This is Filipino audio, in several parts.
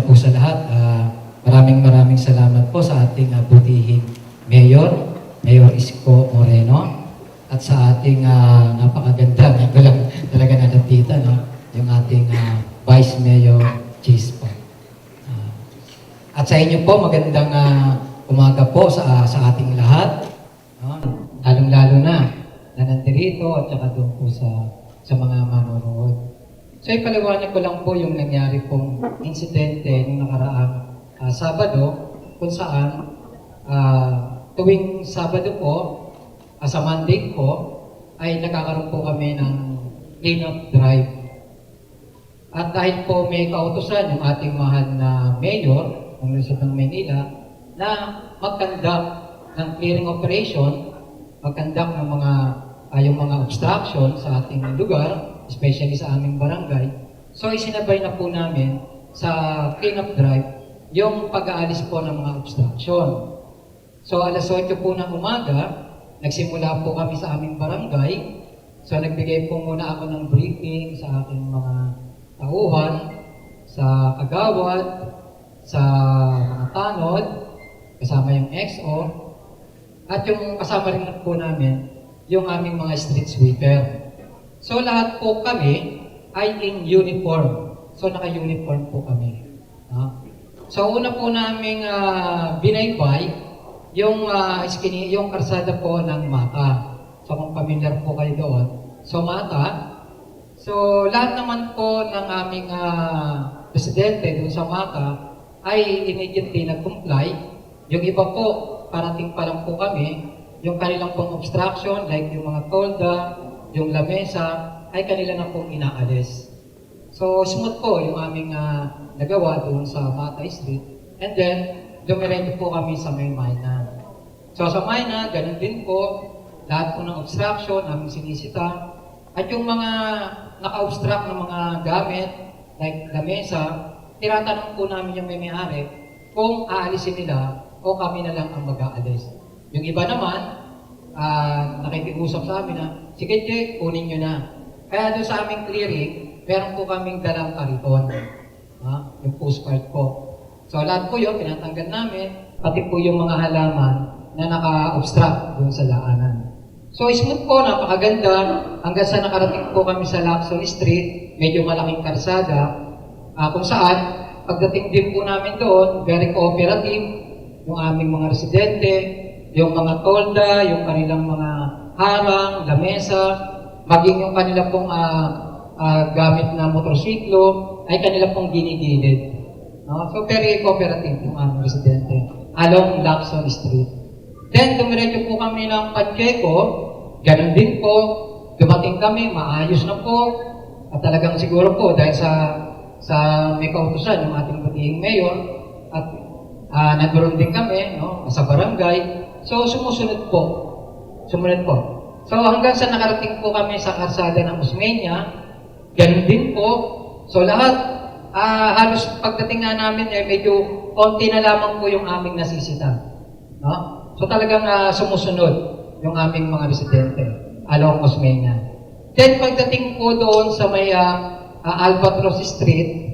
una po sa lahat, ah, maraming maraming salamat po sa ating ah, butihing Mayor, Mayor Isko Moreno, at sa ating ah, napakaganda, ngayon ko lang talaga nalatita, no? yung ating ah, Vice Mayor Cheese po. Ah, at sa inyo po, magandang ah, umaga po sa, sa ating lahat. No? Lalong-lalo na na nandito at saka doon po sa, sa mga manonood. So ipaliwanag ko lang po yung nangyari pong insidente nung nakaraang ah, Sabado kung saan ah, tuwing Sabado po, ah, sa Monday po, ay nagkakaroon po kami ng clean-up drive. At dahil po may kautosan yung ating mahal na mayor ng Luzon ng Manila na mag-conduct ng clearing operation, mag-conduct ng mga ay yung mga obstruction sa ating lugar, especially sa aming barangay. So isinabay na po namin sa cleanup drive yung pag-aalis po ng mga obstruction. So alas 8 po ng umaga, nagsimula po kami sa aming barangay. So nagbigay po muna ako ng briefing sa aking mga tauhan, sa kagawad, sa mga tanod, kasama yung XO, at yung kasama rin po namin, yung aming mga street sweeper. So lahat po kami ay in uniform. So naka-uniform po kami. Ah. So una po naming uh, binaybay yung uh, skini, yung karsada po ng Mata. So kung familiar po kayo doon. So Mata, so lahat naman po ng aming ah, presidente doon sa Mata ay immediately nag-comply. Yung iba po, parating pa lang po kami, yung kanilang pong obstruction, like yung mga tolda, yung lamesa, ay kanila na pong inaalis. So, smooth po yung aming ah, nagawa doon sa Matay Street. And then, dumiretso po kami sa may Mayna. So, sa Mayna, ganun din po, lahat po ng obstruction, aming sinisita. At yung mga naka-obstruct ng mga gamit, like lamesa, tinatanong po namin yung may-may-ari kung aalisin nila o kami na lang ang mag-aalis. Yung iba naman, ah nakikiusap sa amin na, sige Jake, kunin nyo na. Kaya doon sa aming clearing, meron po kaming dalang kariton. Ha? Yung postcard po. So lahat po yun, pinatanggal namin, pati po yung mga halaman na naka-obstruct doon sa daanan. So smooth po, napakaganda. Hanggang sa nakarating po kami sa Lacson Street, medyo malaking karsada, ah, kung saan, pagdating din po namin doon, very cooperative, yung aming mga residente, yung mga tolda, yung kanilang mga harang, lamesa, maging yung kanila pong ah, ah, gamit na motorsiklo, ay kanila pong ginigilid. No? So, very cooperative yung aming residente along Lacson Street. Then, dumiretso po kami ng Pacheco, ganun din po, dumating kami, maayos na po, at talagang siguro po, dahil sa sa may kautusan, yung ating batihing mayor, at ah nagkaroon din kami, no, sa barangay. So, sumusunod po. Sumunod po. So, hanggang sa nakarating po kami sa karsada ng Osmeña, ganun din po. So, lahat, ah halos pagdating nga namin, eh, medyo konti na lamang po yung aming nasisita. No? So, talagang ah, sumusunod yung aming mga residente along Osmeña. Then, pagdating po doon sa may ah, ah, Albatross Street,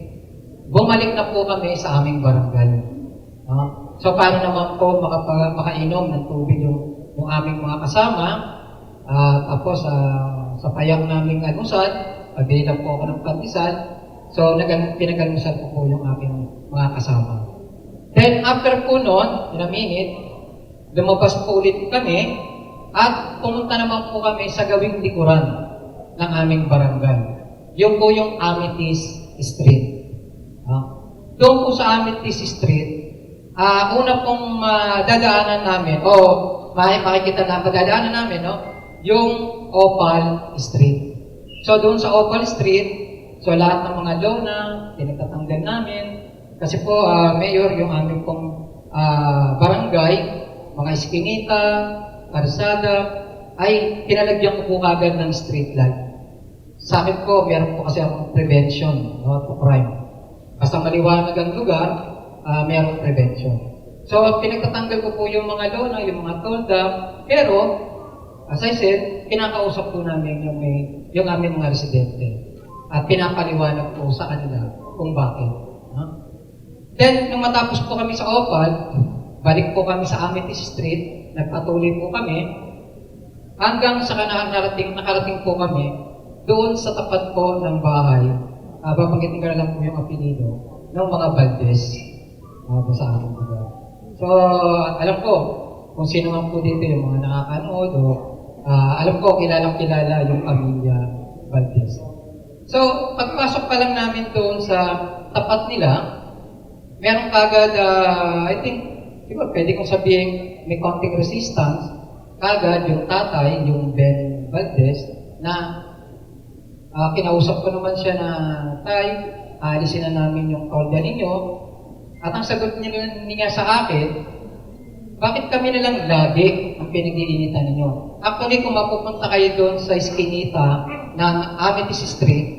bumalik na po kami sa aming barangay. No? So, para naman po makapa, makainom ng tubig yung, yung aming mga kasama, at tapos sa sa payang naming almusal, pabili po ako ng pandesal, so nag pinag-almusal ko po yung aking mga kasama. Then, after po noon, in a minute, lumabas po ulit kami, at pumunta naman po kami sa gawing likuran ng aming barangay. Yung po yung Amethyst Street. Ah. Doon po sa Amethyst Street, ah una pong madadaanan namin, o may makikita na madadaanan namin, no? yung Opal Street. So doon sa Opal Street, so lahat ng mga lona, pinagtatanggal namin. Kasi po, ah, Mayor, yung aming pong ah, barangay, mga eskinita, karsada, ay pinalagyan ko po kagad ng street light. Sa akin po, meron po kasi akong prevention no, to crime. Basta maliwanag ang lugar, uh, merong prevention. So, pinagtatanggal ko po yung mga lona, yung mga tolda, pero, as I said, kinakausap po namin yung, yung aming mga residente. At pinapaliwanag po sa kanila kung bakit. No? Then, nung matapos po kami sa Opal, balik po kami sa Amethyst Street, nagpatuloy po kami, hanggang sa nakarating, nakarating po kami doon sa tapat po ng bahay, uh, babanggitin ko na lang po yung apelido, ng mga Valdez uh, sa aking lugar. So, alam ko, kung sino man po dito yung mga nakakanood o ah, alam ko, kilalang kilala yung pamilya Valdez. So, pagpasok pa lang namin doon sa tapat nila, meron kagad, ah, I think, siguro pwede kong sabihin, may konting resistance, kagad yung tatay, yung Ben Valdez, na ah, kinausap ko naman siya na, Tay, alisin na namin yung tolda ninyo. At ang sagot niya, niya sa akin, bakit kami na lang lagi ang pinag-iinitan ninyo? Actually, kung mapupunta kayo doon sa Eskinita ng Amethyst Street,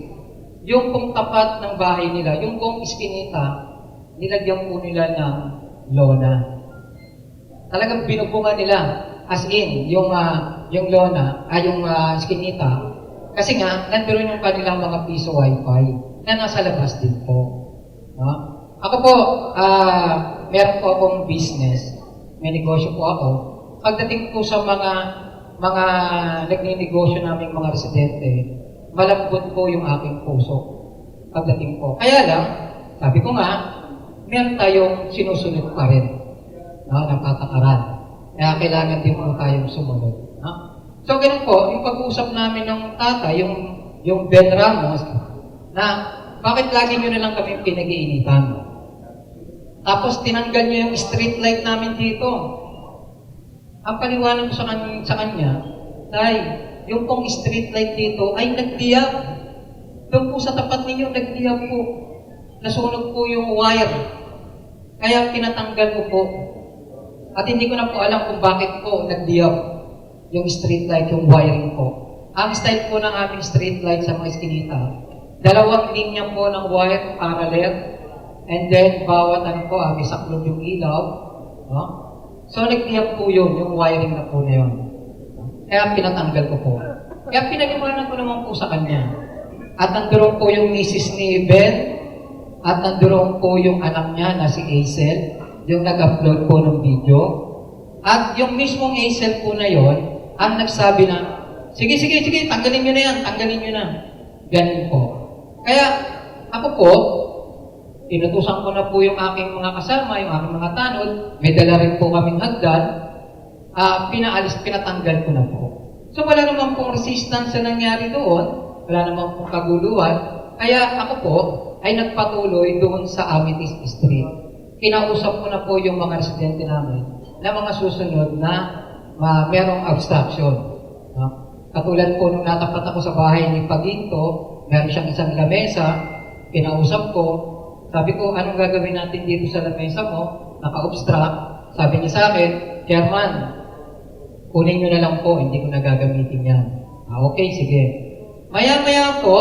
yung pong tapat ng bahay nila, yung pong Eskinita, nilagyan po nila ng lona. Talagang binubunga nila. As in, yung, ah, yung lona, ay yung uh, Eskinita, kasi nga, nandoon yung kanilang mga piso wifi na nasa labas din po. No? Ako po, ah, meron po akong business. May negosyo po ako. Pagdating po sa mga mga nagninegosyo naming mga residente, malambot po yung aking puso. Pagdating po. Kaya lang, sabi ko nga, meron tayong sinusunod pa rin. No, ng patakaran. Kaya kailangan din po tayong sumunod. No? So, ganun po, yung pag-uusap namin ng tata, yung, yung Ben Ramos, na bakit lagi nyo na lang kami pinag-iinitan? Tapos tinanggal niya yung street light namin dito. Ang paliwanag ko sa, kan- sa kanya, Tay, yung pong street light dito ay nagdiyab. Doon po sa tapat ninyo, nagdiyab po. Nasunog po yung wire. Kaya pinatanggal ko po. At hindi ko na po alam kung bakit po nagdiyab yung street light, yung wiring po. Ang style po ng aming street light sa mga iskinita, dalawang linya po ng wire parallel, and then bawat ano po, ah, may saklog yung ilaw. No? So nagdiyab po yun, yung wiring na po na yun. Kaya pinatanggal ko po. Kaya pinaliwanag ko naman po sa kanya. At nandoon po yung misis ni Ben, at nandoon po yung anak niya na si Hazel, yung nag-upload po ng video. At yung mismong Hazel po na yon, ang nagsabi na, sige, sige, sige, tanggalin nyo na yan, tanggalin nyo na. Ganun po. Kaya, ako po, inutusan ko na po yung aking mga kasama, yung aking mga tanod, may dala rin po kaming hagdan, ah pinaalis, pinatanggal ko na po. So wala naman pong resistance na nangyari doon, wala naman pong kaguluhan, kaya ako po ay nagpatuloy doon sa Amethyst Street. Kinausap ko na po yung mga residente namin na mga susunod na ma merong obstruction. No? Katulad po nung natapat ako sa bahay ni Paginto, meron siyang isang lamesa, kinausap ko, sabi ko, anong gagawin natin dito sa lamesa mo? Naka-obstruct. Sabi niya sa akin, Chairman, kunin nyo na lang po, hindi ko na gagamitin yan. Ah, okay, sige. Maya-maya po,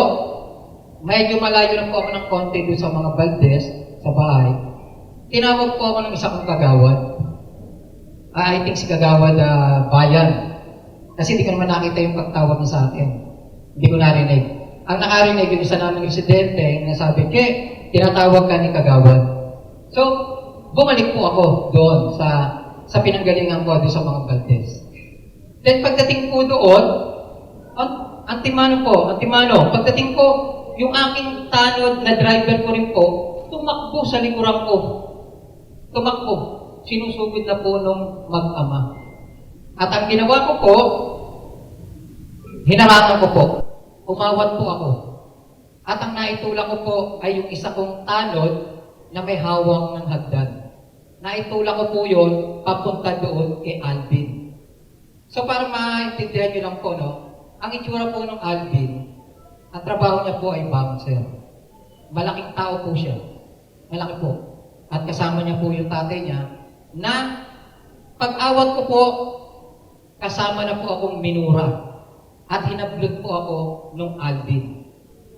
medyo malayo lang po ako ng konti doon sa mga Valdez, sa bahay. Tinawag po ako ng isa kong kagawad. Ah, I think si kagawad ah, bayan. Kasi hindi ko naman nakita yung pagtawag niya sa akin. Hindi ko narinig. Ang nakarinig yung isa namin residente na sabi, Ke, tinatawag ka ni kagawad. So, bumalik po ako doon sa sa pinanggalingan ko doon sa mga Valdez. Then pagdating po doon, ang antimano po, antimano, pagdating ko, yung aking tanod na driver ko rin po, tumakbo sa likuran ko. Tumakbo. Sinusugod na po nung mag-ama. At ang ginawa ko po, hinarangan ko po. Umawat po ako. At ang naitulak ko po ay yung isa kong tanod na may hawak ng hagdan. Naitulak ko po yun papunta doon kay Alvin. So para maintindihan nyo lang po, no? Ang itsura po ng Alvin, ang trabaho niya po ay bouncer. Malaking tao po siya. Malaki po. At kasama niya po yung tatay niya na pag-awat ko po, kasama na po akong minura. At hinablot po ako nung Alvin.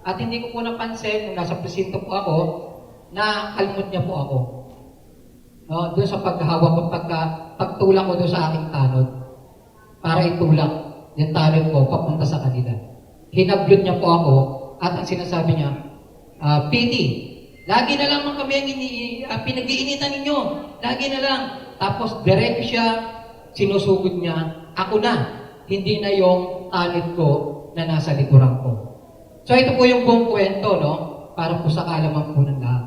At hindi ko po napansin, nung nasa presinto po ako, na kalmot niya po ako. No, doon sa paghawak ko, pagka, pagtulak ko doon sa aking tanod, para itulak yung tanod ko papunta sa kanila. Hinablot niya po ako, at ang sinasabi niya, ah, Piti, Lagi na lang kami ang ini, uh, pinag-iinitan ninyo. Lagi na lang. Tapos direct siya, sinusugod niya, ako na. Hindi na yung talent ko na nasa likuran ko. So ito po yung buong kwento, no? Para po sa kalaman po ng lahat.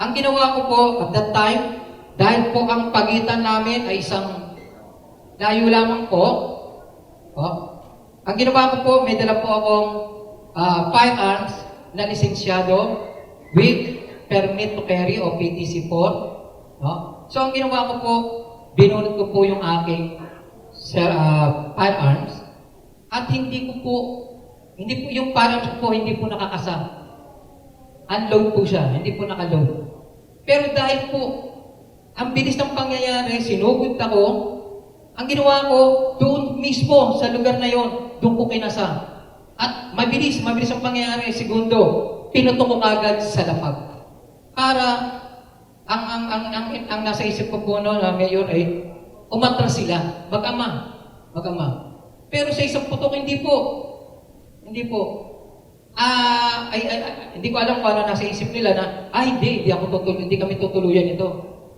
Ang ginawa ko po at that time, dahil po ang pagitan namin ay isang layo lamang po, oh, ang ginawa ko po, may dala po akong ah, firearms na lisensyado with permit to carry o PTC4. No? So ang ginawa ko po, binunot ko po yung aking sir, ah, firearms at hindi ko po, hindi po yung ko po, hindi po nakakasa. Unload po siya, hindi po nakaload. Pero dahil po, ang bilis ng pangyayari, sinugod ako, ang ginawa ko, doon mismo, sa lugar na yon, doon ko kinasa. At mabilis, mabilis ang pangyayari, segundo, pinuto ko kagad sa lapag. Para, ang, ang, ang, ang, ang nasa isip ko po noon, na ngayon ay, umatras sila, mag-ama, mag-ama. Pero sa isang putok, hindi po. Hindi po. Ah, ay, ay, ay, hindi ko alam kung ano nasa isip nila na, ah, hindi, hindi ako tutul hindi kami tutuluyan ito.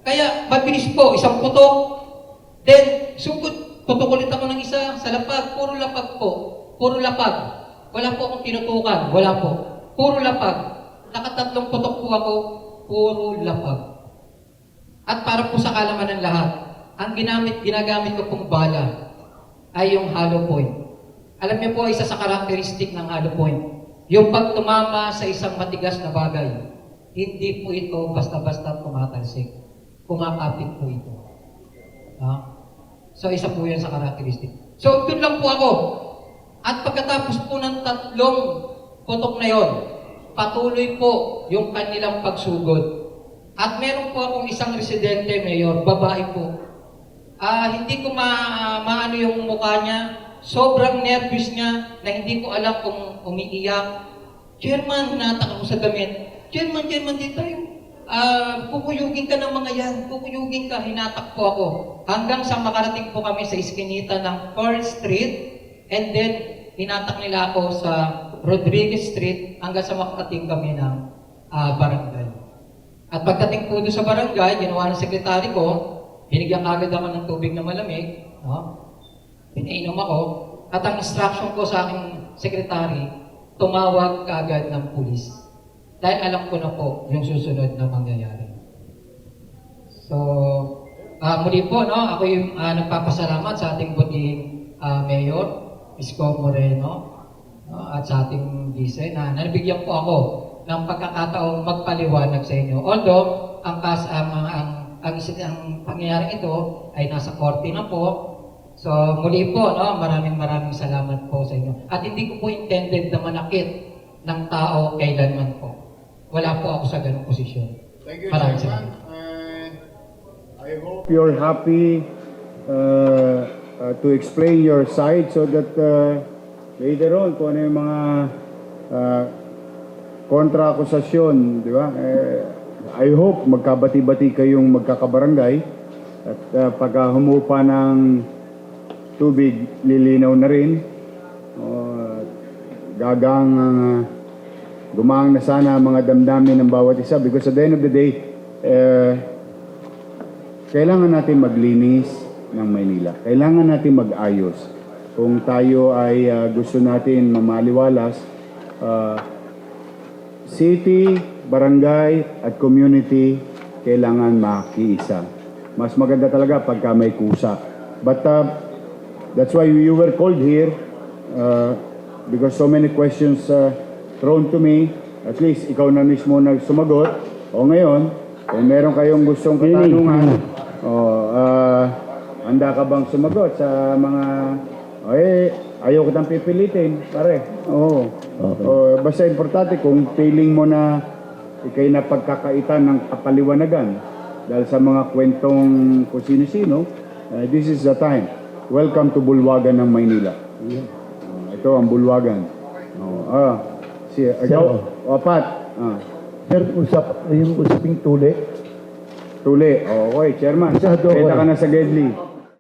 Kaya, mabilis po, isang putok, then, sugod, putok ulit ako ng isa sa lapag, puro lapag po, puro lapag. Wala po akong tinutukan, wala po. Puro lapag. Nakatatlong putok po ako, puro lapag. At para po sa kalaman ng lahat, ang ginamit, ginagamit ko pong bala ay yung hollow point. Alam niyo po, isa sa karakteristik ng hollow point, yung pag tumama sa isang matigas na bagay, hindi po ito basta-basta tumatalsik. Kumakapit po ito. Ha? So, isa po yan sa karakteristik. So, doon lang po ako. At pagkatapos po ng tatlong putok na yon, patuloy po yung kanilang pagsugod. At meron po akong isang residente, Mayor, babae po. Ah, hindi ko ma maano yung mukha niya. Sobrang nervous niya na hindi ko alam kung umiiyak. Chairman, natak ako sa damit. Chairman, chairman, di tayo. Ah, kukuyugin ka ng mga yan. Kukuyugin ka, hinatak po ako. Hanggang sa makarating po kami sa iskinita ng 4th Street. And then, hinatak nila ako sa Rodriguez Street hanggang sa makarating kami ng ah, barangay. At pagdating po doon sa barangay, ginawa ng sekretary ko, binigyan agad ako ng tubig na malamig, no? Pinainom ako, at ang instruction ko sa aking sekretary, tumawag kaagad ng pulis. Dahil alam ko na po yung susunod na mangyayari. So, ah muli po, no, ako yung ah, nagpapasalamat sa ating butihing ah, mayor, Isko Moreno, no, at sa ating vice na nabigyan po ako ng pagkakataong magpaliwanag sa inyo. Although, ang kas ang ang, ang, ang pangyayari ito ay nasa korte na po. So, muli po, no, maraming maraming salamat po sa inyo. At hindi ko po intended na manakit ng tao kailanman po. Wala po ako sa ganung posisyon. Thank you, Maraming Chairman. salamat. And I hope you're happy uh, uh, to explain your side so that uh, later on, kung ano yung mga uh, kontra-akusasyon, di ba? Eh, I hope magkabati-bati kayong magkakabarangay at uh, pagka humupa ng tubig, lilinaw na rin. Uh, gagang uh, gumaang na sana mga damdamin ng bawat isa because at the end of the day, eh, kailangan natin maglinis ng Maynila. Kailangan natin mag-ayos. Kung tayo ay ah, gusto natin mamaliwalas, ah, city, barangay, at community, kailangan makiisa. Mas maganda talaga pagka may kusa. But ah, that's why you were called here uh, because so many questions uh, thrown to me. At least ikaw na mismo nagsumagot. O ngayon, kung meron kayong gustong katanungan, o uh, handa ka bang sumagot sa mga eh ayaw kitang pipilitin, pare. Oo. O, basta importante kung feeling mo na ikay na pagkakaitan ng kapaliwanagan dahil sa mga kwentong kung sino-sino, uh, this is the time. Welcome to Bulwagan ng Maynila. Uh, ito ang Bulwagan. Oh, ah, si, ikaw, o, Pat. Ah, Sir, usap, yung usaping tuli. tuli. Oh, okay, chairman. Masyado, Kita ka okay. na sa Gedli.